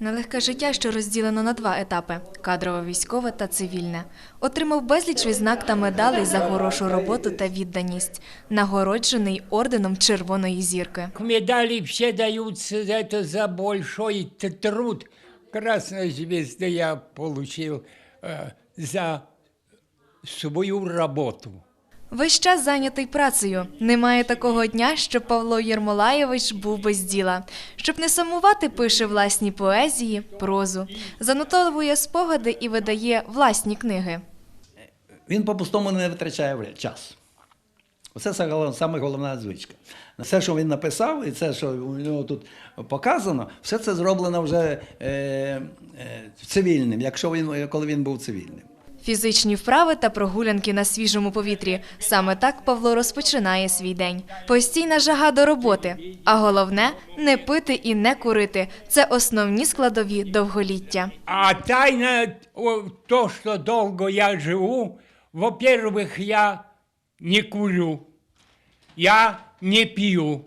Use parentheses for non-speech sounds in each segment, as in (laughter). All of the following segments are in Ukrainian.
Нелегке життя, що розділено на два етапи кадрове військове та цивільне. Отримав безліч відзнак та медалей за хорошу роботу та відданість, нагороджений орденом Червоної зірки. Медали все даются это за большой т- труд. Красной звезды я получил э, за свою работу. Весь час зайнятий працею. Немає такого дня, щоб Павло Єрмолаєвич був без діла. Щоб не сумувати, пише власні поезії, прозу, занотовує спогади і видає власні книги. Він по-пустому не витрачає час. Оце саме головна звичка. Все, що він написав, і це, що у нього тут показано, все це зроблено вже е, е, цивільним, якщо він, коли він був цивільним. Фізичні вправи та прогулянки на свіжому повітрі. Саме так Павло розпочинає свій день. Постійна жага до роботи. А головне не пити і не курити. Це основні складові довголіття. А тайна то, что долго я живу, во-первых, я не курю, я не пью.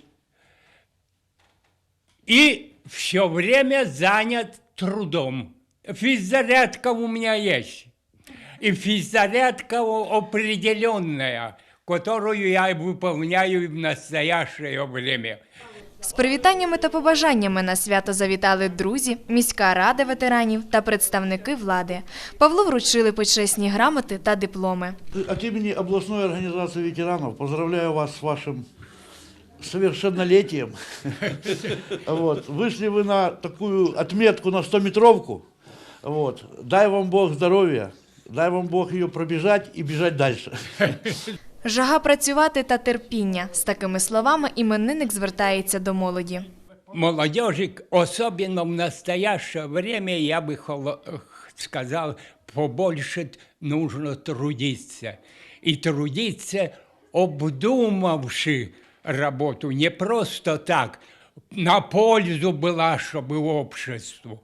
И все время занят трудом. Физзарядка у меня есть И физзарядка о- определенная, которую я выполняю в настоящее время. З привітаннями та побажаннями на свято завітали друзі, міська рада ветеранів та представники влади. Павлу вручили почесні грамоти та дипломи. От имени областной организации ветеранов поздравляю вас с вашим совершеннолетием. (laughs) Вот. Вышли вы на такую отметку на 100-метровку. Вот. Дай вам Бог здоровья, дай вам Бог ее пробежать и бежать дальше. Жага працювати та терпіння. З такими словами іменинник звертається до молоді. молодежи, особенно в настоящее время, я бы холо- х- сказал, побольше т- нужно трудиться. И трудиться, обдумавши работу, не просто так, на пользу была, чтобы обществу.